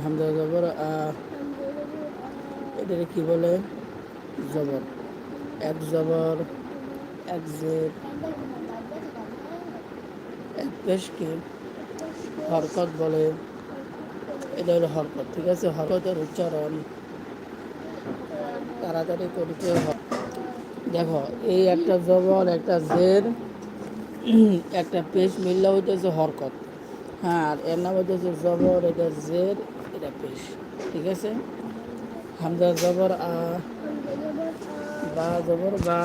হামজা জবর এটাকে কি বলে? জবর। এক জবর, এক এক পেশকে হরকত বলে। এটা হলো হরকত, ঠিক আছে? হরকতের উচ্চারণ। তাড়াতাড়ি করতে হয় দেখো, এই একটা জবর, একটা জের একটা পেশ মিললে হইতেছে হরকত। হ্যাঁ আর এর নাম হইতেছে জবর এটা জের এটা পেশ। ঠিক আছে? হামজা জবর আ বা জবর বা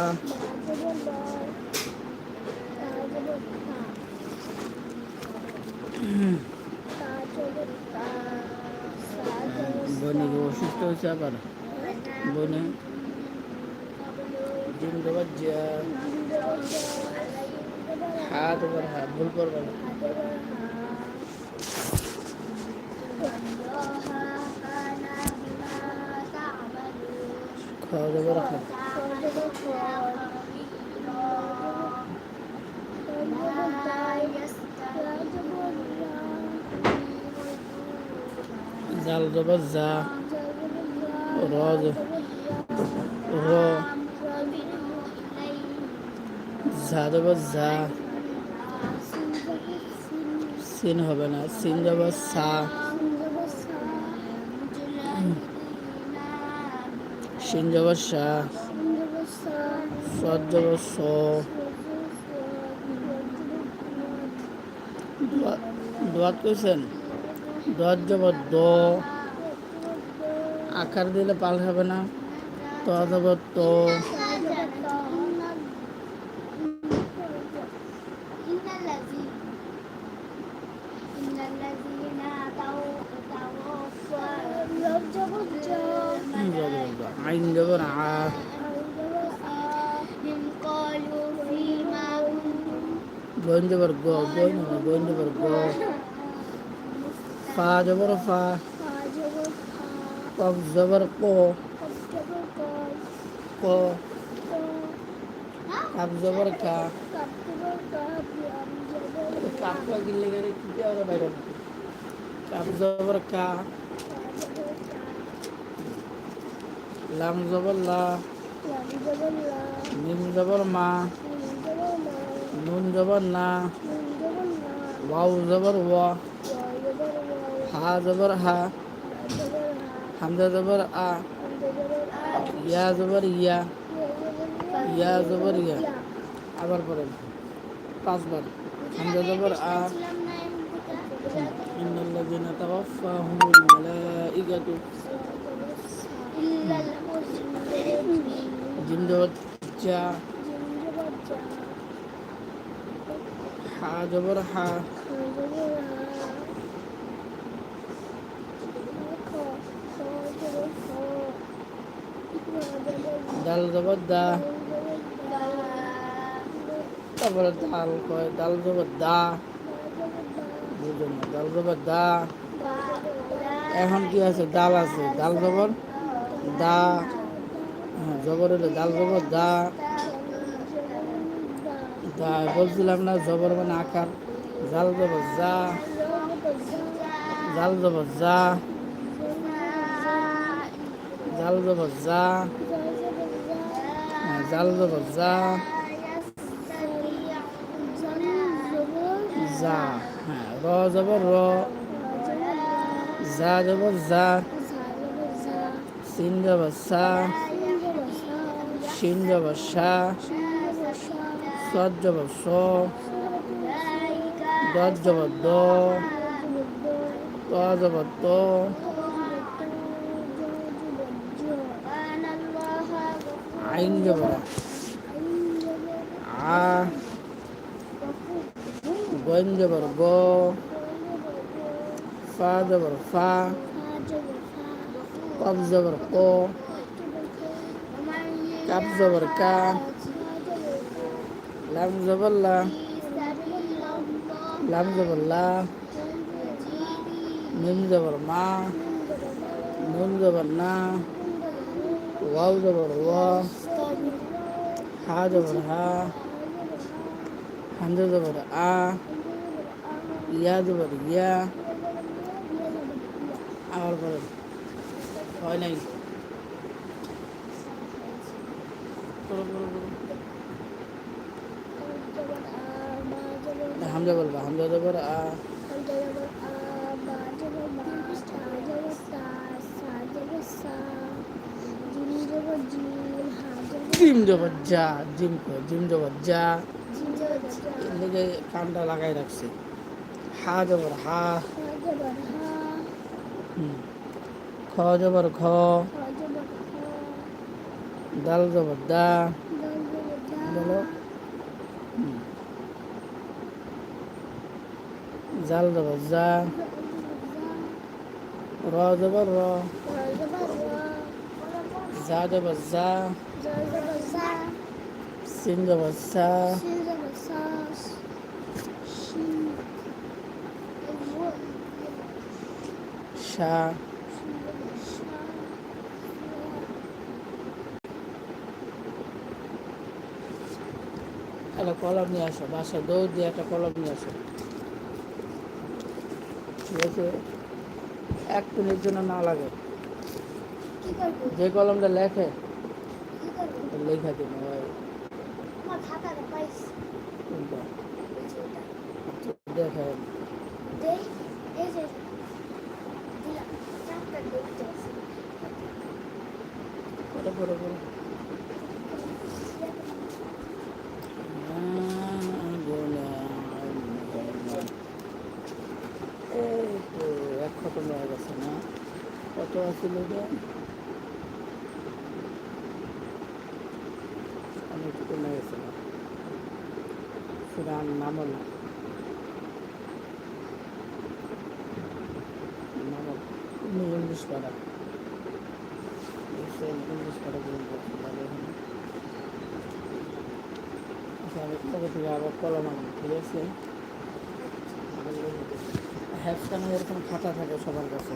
বনে অসুস্থ হয়েছে আবার? বনে? জিম জবর যা হা জবর হা ভুল করবে না। খাওয়া জবর খা জাল জবর যা র জ- র ঝা জবর যা। সিন হবে না। সিন জবর সা। সিন জবর সা। সদ জবর স। দোয়া- দোয়াত কইছেন? দোয়াত জবর দ। আকার দিলে পাল হবে না। ত জবর ত। আইন জবর আ গইন জবর গ গইন হবে গইন জবর গ ফা জবর ফা কফ জবর ক ক কাপ জবর কা কাপটা গিলে গেলে কি হবে বাইরে কাপ জবর কা লাম জবর লা মিম জবর মা নুন জবর না ওয়াও জবর ওয়া হা জবর হা হামজা জবর আ ইয়া জবর ইয়া ইয়া জবর ইয়া আবার পড়েন পাঁচবার হামজা জবর আ إن الذين توفاهم الملائكة জিম চা হা, জবর হা। ডাল জবর দা। তারপরে দাল কয় ডাল জবর দা। বুঝুন ডাল জবর দা। এখন কি আছে? ডাল আছে। ডাল জবর দা হ্যাঁ জবর হলো ডাল জবর, দা। দা, বলছিলাম না, জবর মানে আকার। জাল জবর যা জাল জবর যা জাল জবর যা হ্যাঁ জাল জবর যা যা হ্যাঁ র জবর, র। যা জবর যা সিন জবর সা শিন জবর সা সদ জবর স দত জবর দ ত জবর ত আইন জবর আ গন জবর গ ফা জবর ক কাপ জবর কা লাম জবর লা লাম জবর লা মিম জবর মা নুন জবর না ওয়াও জবর ওয়া হা জবর হা হামজা জবর আ ইয়া জবর ইয়া আবার বলেন হয় নাই। বলো, বলো, বলো। হামজা বলবা হামজা জবর আ জিম জবর যা জিম জিম জবর যা। এদিকে কানটা লাগাই রাখছে। হা জবর হা। হুম। খ জবর খ দাল জবর দা। বলো। জাল জবর যা। র জবর র। যা জবর যা। সিন জবর সা। সা। একটা কলম নিয়ে আসো বাসায় দৌড় দিয়ে একটা কলম নিয়ে আসো। ঠিক আছে এক মিনিট জন্য না লাগে। যে কলমটা লেখে লেখা দিন। দেখে যে দিলাম চারটা দেখতে আছে পরে পরে পরে এই তো এক খতম হয়ে গেছে না কত আছিল এটা অনেক কমে গেছে না। সুরান নামল ইংলিশ পাড়া। ইংলিশ পাড়া আচ্ছা কবে থেকে আবার কলম আনব ঠিক আছে? হ্যাপসানে এরকম খাতা থাকে সবার কাছে।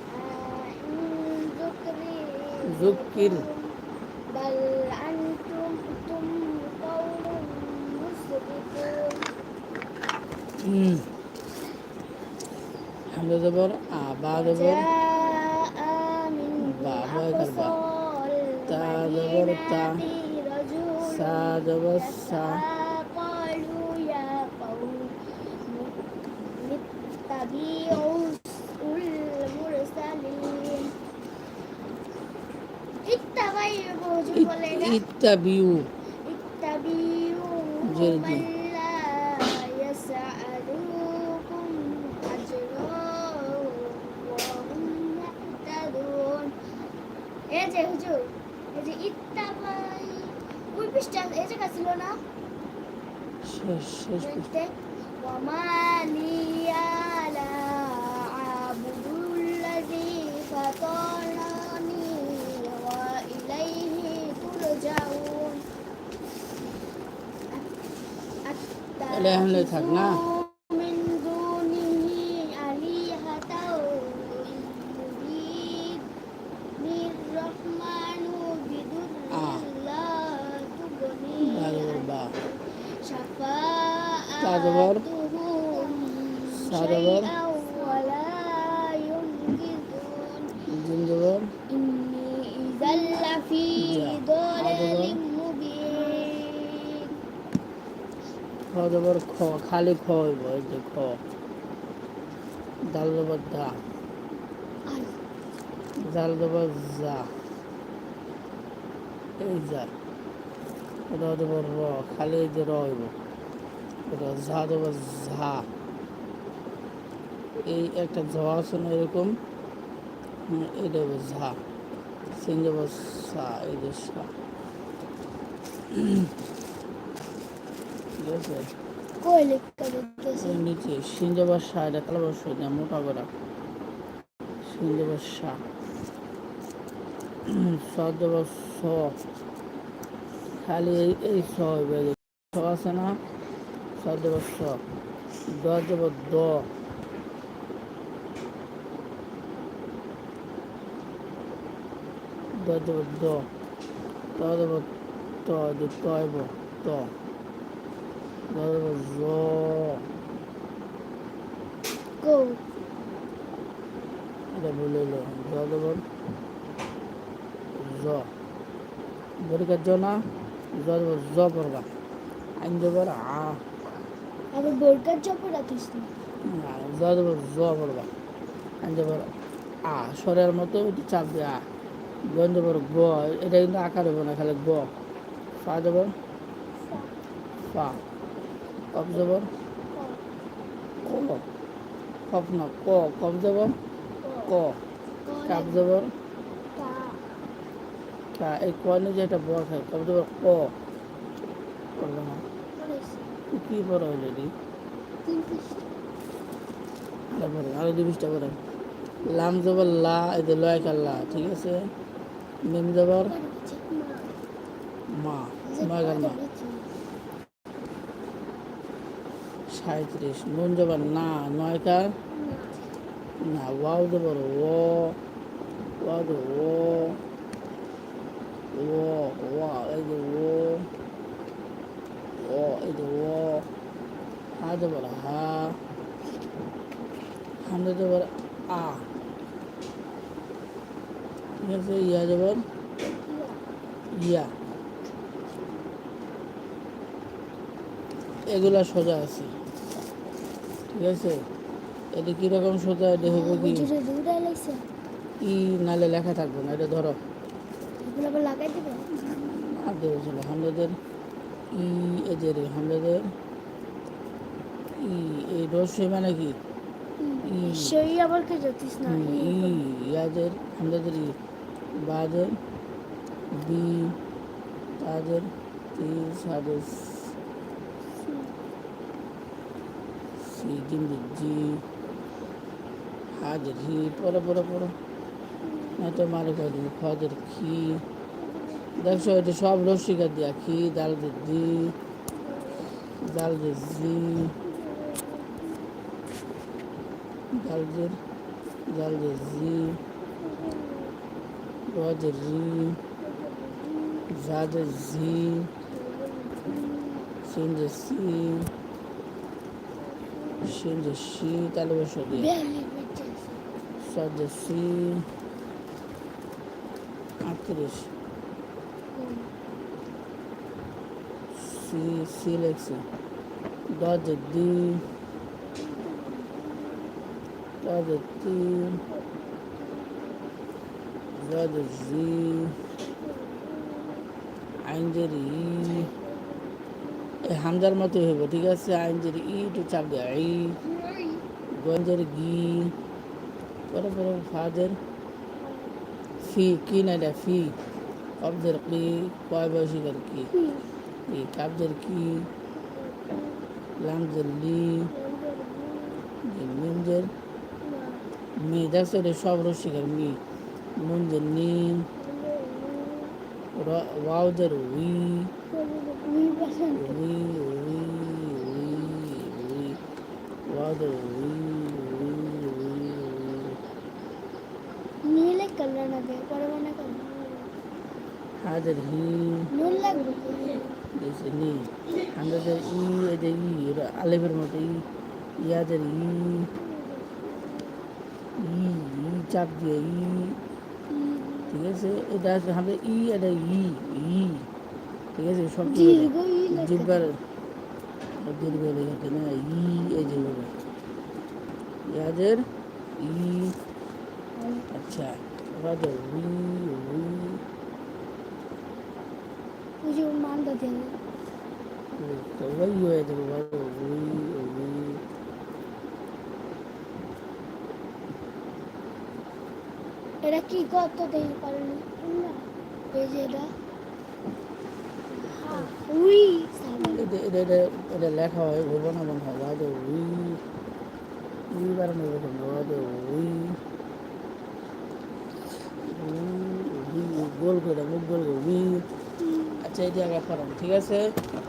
فذكر بل أنتم قوم مسرفون حمد دبر آبا دبر بابا دبر تا دبر تا سا دبر سا قالوا يا قوم اتبعوا ইত্তাবিউ ইত্তাবিউ জি তাহলে এখানে থাক না? খালি খ হইব এই যে খ। দাল জবর দা। আই, জাল জবর যা। এই যা। র জবর র খালি এই যে র হইব এটা ঝা জবর ঝা এই একটা ঝ আছে না এরকম? এটা হইব ঝা সিন জবর সা এই যে সা। ঠিক আছে? ওই নিচে সিঞ্জবার শাহ, এটা মোটা করা খালি এই স এই স আছে না? দ দ। ত ত। গো এটা ভুল হলো। জ দেবর জ। বরিকার জ না? জ দেবর জ পড়বা। আইন দেবর আ। আবার বোরকার না। জ দেবর জ পড়বা। আইন দেবর আ স্বরের মতো চাপ দিয়ে আ। গন দেবর গ। এটা কিন্তু আকার হবে না খালি গ। ফা দেবর ফা। কপ দেবর ক কপ না, ক কপ দেবর ক। কাপ দেবর কা, এই কনে যে একটা বড় খায় কব দেবর ক? করল না। কি বড় হইল রে? আরও দুই বিশটা বড়। লাম জবর লা, এই যে লয় কাল্লা ঠিক আছে? মিম জবর মা নয় কাল মা সাঁত্রিশ নুন জবর না নয় কার না, ওয়াও জবর ও, ওয়াও ও ও ওয়া এই যে ও ও, এই যে ও, হা জবর হা হামজা জবর আ। ঠিক আছে, ইয়া জবর ইয়া। এগুলা সোজা আছে। ঠিক আছে? এটা কীরকম সোজা এটা হবে কি? ই নালে লেখা থাকবে না? এটা ধরো। এগুলো দেবে? ছিল হামলাদের। ই এদের হামলাদের। ই এই রসই মানে কি? ই সেই আবার কে জাতিস না? ই ইয়াদের হামলাদের ই বাদের বি তাদের তি সাদের সি কিন্তু জি হাজের হি পরে পরে পরে না তো মারে কয় দিন খদের খি দেখছ এটা সব রসিকা দিয়া খি দাল দি দাল জি দাল দিয়ে দাল দিয়ে জি রজের রি জাদের জি সিনজে সি সিনজে সি তাহলে বসে দিয়ে বেলি বেঁচে সজে সি আটত্রিশ সি সি লেখছে দজে দি দজে তিন দজে জি আইনজের ই এই হামজার মতো হইব, ঠিক আছে? আইনজের ই একটু চাপ দেয় ই গঞ্জের গি পরে পরে ফাদের ফি, কি না এটা ফি? কবজের কি, কয় বয়সীকার কি? এই কাবজের কি? লামজের লি মিমজের মি, দেখছ এটা সব রসিকার মি নুনজের নিন ওয়াউজের উই উই বাসন উই উই উই উই ওয়াউজের উই উই উই উই নীলে কালার না দে পরে মনে কর হাজার হি নুন লাগবে দিয়েছে নি আমাদের ই এদের ই ওরা আলেফের মতো ই ইয়াদের ই ই ই চাপ দিয়ে ই ঠিক আছে এটা আছে আমাদের ই এটা ই ই ঠিক আছে সব দীর্ঘ ই লেখা জিব্বার দীর্ঘ লেখাতে না ই এই যে বলে ইয়াদের ই আচ্ছা ওদের উই উই ওই যে মানটা দেন তো ওই হয়ে যাবে বাবা উই উই এটা কি কত দেখতে পারেন না? এই যে এটা। হা উই। এটা লেখা হয় বলব না মনে হয় উই। উই। উই উই গোল করে মুখ গোল করে উই। আচ্ছা এই ঠিক আছে?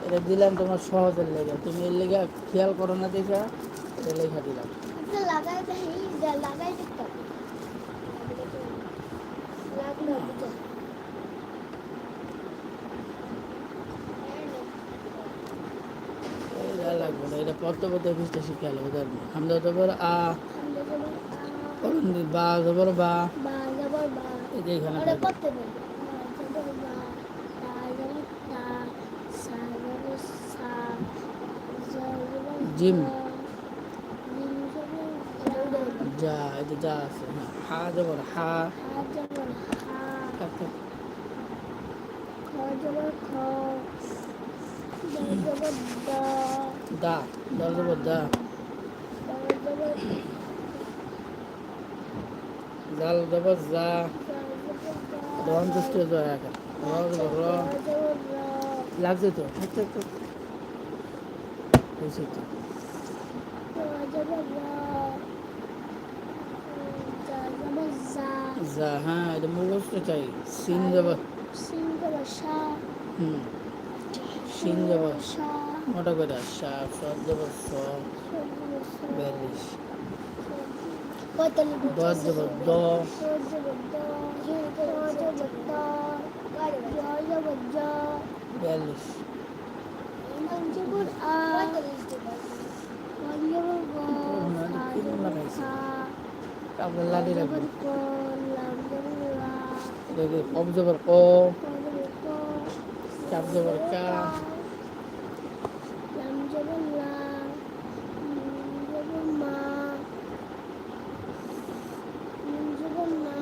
এটা দিলাম তোমার সহজের লেগে। তুমি এর লেগে খেয়াল করো না দেখা এটা লেখা দিলাম। লাগাই লাগাই দিতাম লাগল বুঝা এটা লাগবে না এটা পড়তে পড়তে ফিসটা শিখে আলো ওদের আমরা তো বড় আ আমরা যেমন করুন বা জবর বা বা যাবার বা এই যে এখানে ওটা পাইবে। করতে পারি যাবার বা তা যাবার তা সা যাবার সা যা যাবার জিম। যা, এটা যা আছে হ্যাঁ। হা জবর হা। থাক। খ যাবার খ। দা। দা দা দা জবর দা। জাল জবর যা দা। যাবার দা এটা অন্তুষ্ট জয় একা র জবর র। র যাবার র লাগছে তো? হয়েছে তো? যা হ্যাঁ এটা মুখস্থ চাই। সিন জবর হুম। সিন জবর মোটা করে সাপ সব জবর স বিয়াল্লিশ। দশ। জবর দ বিয়াল্লিশ এটা কি। চাপ জবর কা লাম জবর লা মিম জবর মা মিম জবর না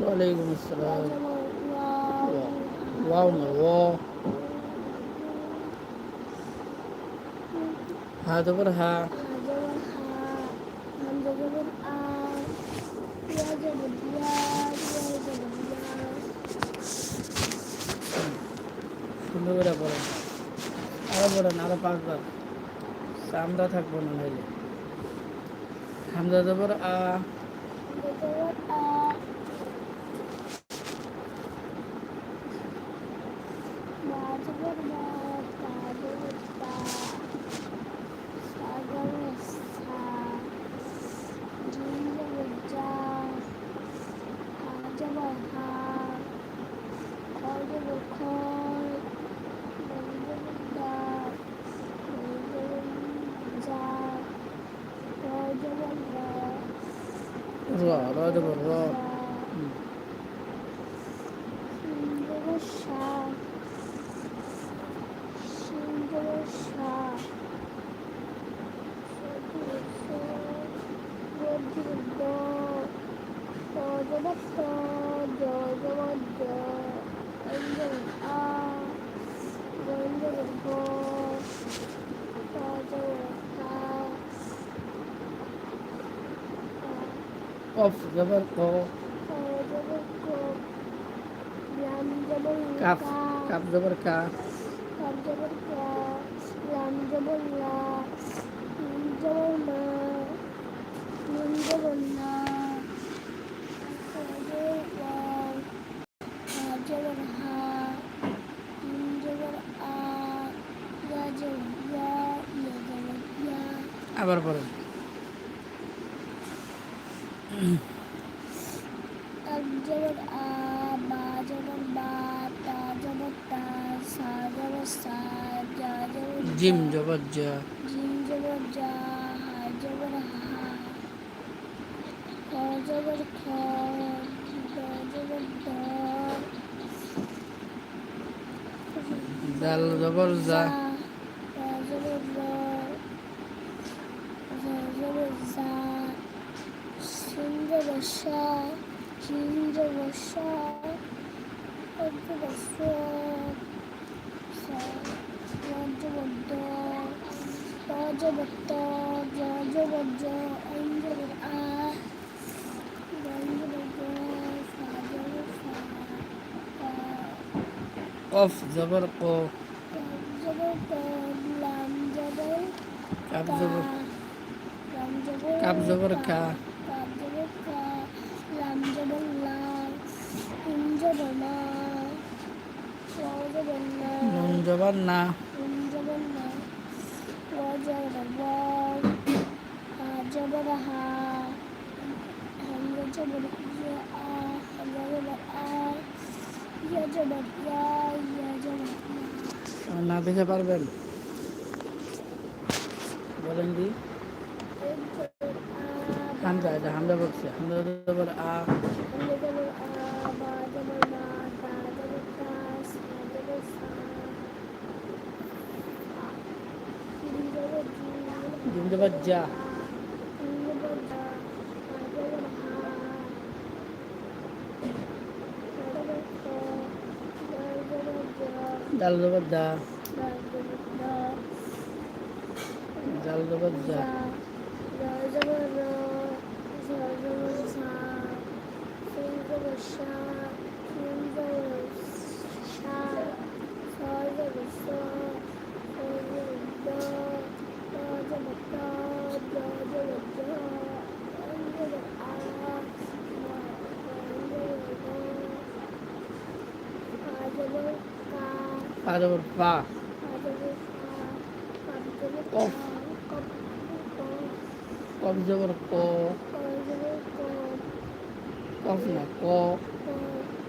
ওয়ালাইকুম আসসালাম জবর ওয়াও ওয়াও না ও হা জবর হা হা জবর হা হাম জবর আ ইয়া জবর ইয়া ইয়া জবর ইয়া সুন্দর করে পড়েন আরও পড়েন আরও পাঁচবার চামড়া থাকব না নাইলে হামজা জবর আ জবর আ মা জবর মা তা জবর তা সা জবর সা জিম জবর জা হা জবর হা খ জবর খ দম জবর দা দম জবর যা র জবর র র র জবর র হুম। সুন্দর সা সুন্দর সা কফ জবর ক কাফ কাফ জবর কা কাপ জবর কা লাম জবর লা মিম জবর মা মিম জবর না হা জবর ওয়াও হা জবর হা মিম জবর আ ইয়া জবর ইয়া ইয়া জবর ইয়া আবার পড়েন জবর আ বা জবর বা তা জবর তা সা জবর সা জা জবর জিম। জবর যা। জিম জবর জা হা জবর হা। খ জবর খ দ জবর দ। জাল জবর যা র জবর র জ জবর জা সিন জবর সা জিম জবর সা হ জবর স সা র জবর দ ত জবর ত জ জবর জ আইন জবর আ গাইন জবর গ সা জবর ক। কাপ জবর কাপ জবর কা। নুন জবর না। জবর হা জবর আ জবর আ না দেখে পারবেন। বলেন দি। হামজা এটা হামজা বলছে। হামজা আ। জবর আ বা জবর মা তা জবর তা সা জবর সা ইম জবর জি জিম জবর যা ইম জবর দা হা জবর হা হা জবর খ দা জবর জা ডাল জবর দা। দা জবর দা। জাল জবর যা যা জবর র ঝা জবর ঝা সিন জবর শা সিন জবর শা সা জবর সা সা জবর দা তা জবর তা জা জবর জা আম জবর আ মা আম জবর দা আ জবর কা পা জবর পা কফ। কফ জবর ক। কফ না ক।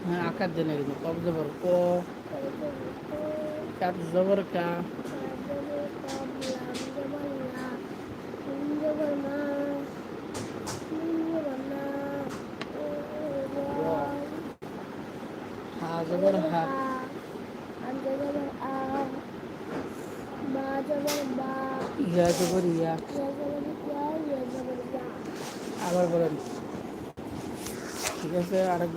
হ্যাঁ আকার দেন কিন্তু কফ জবর ক। কাপ জবর কা হা জবর হা ইয়া জবর ইয়া আবার বলেন ঠিক আছে আরেক